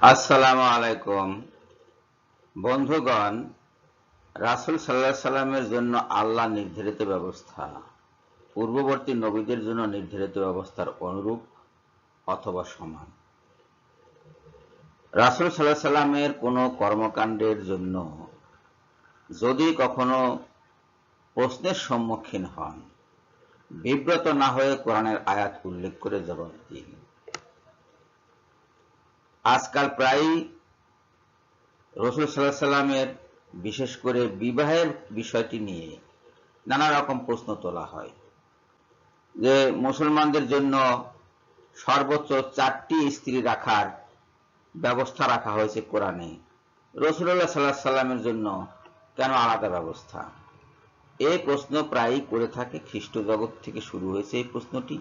আসসালামু আলাইকুম। বন্ধুগণ, রাসুল সাল্লাহ সাল্লামের জন্য আল্লাহ নির্ধারিত ব্যবস্থা। পূর্ববর্তী নবীদের জন্য নির্ধারিত ব্যবস্থার অনুরূপ অথবা সমান। রাসুল সাল্লাহ সাল্লামের কোনো কর্মকাণ্ডের জন্য যদি কখনো প্রশ্নের সম্মুখীন হন, বিব্রত না হয়ে কোরআনের আয়াত উল্লেখ করে জবাব দিন। আজকাল প্রায়ই রসুল সাল্লাহ সাল্লামের বিশেষ করে বিবাহের বিষয়টি নিয়ে নানা রকম প্রশ্ন তোলা হয়। যে মুসলমানদের জন্য সর্বোচ্চ চারটি স্ত্রী রাখার ব্যবস্থা রাখা হয়েছে কোরআনে। রসুল্লাহ সাল্লাহ সাল্লামের জন্য কেন আলাদা ব্যবস্থা? এই প্রশ্ন প্রায়ই করে থাকে খ্রিস্ট জগৎ থেকে শুরু হয়েছে এই প্রশ্নটি।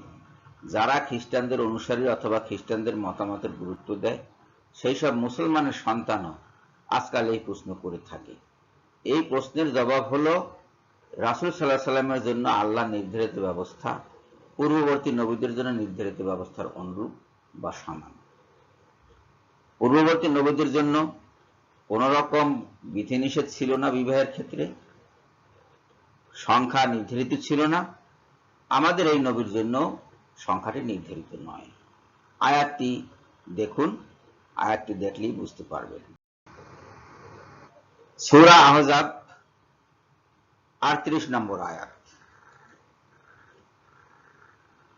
যারা খ্রিস্টানদের অনুসারী অথবা খ্রিস্টানদের মতামতের গুরুত্ব দেয়, সেই সব মুসলমানের সন্তানও আজকাল এই প্রশ্ন করে থাকে। এই প্রশ্নের জবাব হল, রাসুল সাল্লাহ সাল্লামের জন্য আল্লাহ নির্ধারিত ব্যবস্থা, পূর্ববর্তী নবীদের জন্য নির্ধারিত ব্যবস্থার অনুরূপ বা সমান। পূর্ববর্তী নবীদের জন্য কোন রকম বিধিনিষেধ ছিল না বিবাহের ক্ষেত্রে, সংখ্যা নির্ধারিত ছিল না। আমাদের এই নবীর জন্য সংখ্যাটি নির্ধারিত নয়। আয়াতটি দেখুন, আয়াতটি দেখলেই বুঝতে পারবেন। সুরা আহজাব, আটত্রিশ নম্বর আয়াত।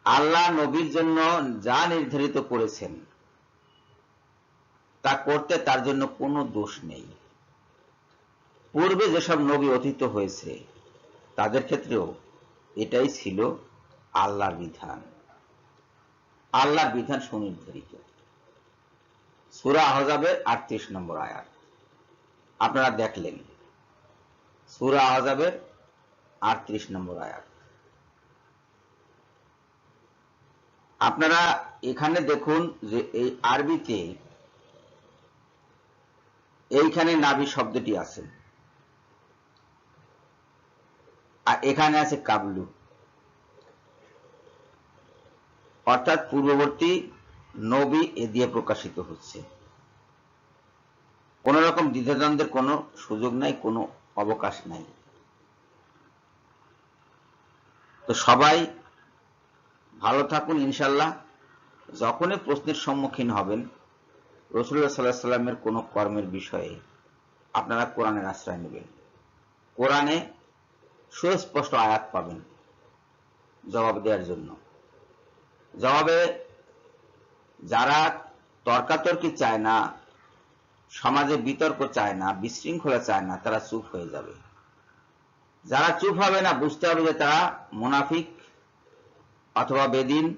আল্লাহ নবীর জন্য যা নির্ধারিত করেছেন, তা করতে তার জন্য কোনো দোষ নেই। পূর্বে যেসব নবী অতীত হয়েছে, তাদের ক্ষেত্রেও এটাই ছিল আল্লাহর বিধান। আল্লাহর বিধান সুনির্ধারিত সুরা আহজাবের আটত্রিশ নম্বর আয়াত। আপনারা দেখলেন। সুরা আহজাবের আটত্রিশ নম্বর আয়াত। আপনারা এখানে দেখুন যে এই আরবিতে এইখানে নাবি শব্দটি আছে। আর এখানে আছে কাবলু। অর্থাৎ পূর্ববর্তী নবী এ দিয়ে প্রকাশিত হচ্ছে। কোন রকম দ্বিধাদ্বন্দ্বের কোনো সুযোগ নাই, কোনো অবকাশ নাই। তো সবাই ভালো থাকুন ইনশাল্লাহ যখনই প্রশ্নের সম্মুখীন হবেন রসুল্লাহ সাল্লাহ সাল্লামের কোন কর্মের বিষয়ে আপনারা কোরআনের আশ্রয় নেবেন। কোরআনে সুস্পষ্ট আয়াত পাবেন জবাব দেওয়ার জন্য। জবাবে, যারা তর্কাতর্কি চায় না, সমাজে বিতর্ক চায় না, বিশৃঙ্খলা চায় না, তারা চুপ হয়ে যাবে। যারা চুপ হবে না, বুঝতে হবে যে তারা মুনাফিক অথবা বেদিন,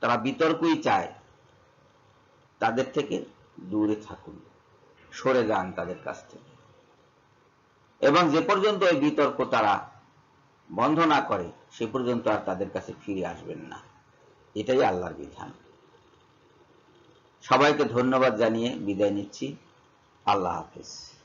তারা বিতর্কই চায়। তাদের থেকে দূরে থাকুন, সরে যান তাদের কাছ থেকে। এবং যে পর্যন্ত ওই বিতর্ক তারা বন্ধ না করে, সে পর্যন্ত আর তাদের কাছে ফিরে আসবেন না। এটাই আল্লাহর বিধান। সবাইকে ধন্যবাদ জানিয়ে বিদায় নিচ্ছি। আল্লাহ হাফিজ।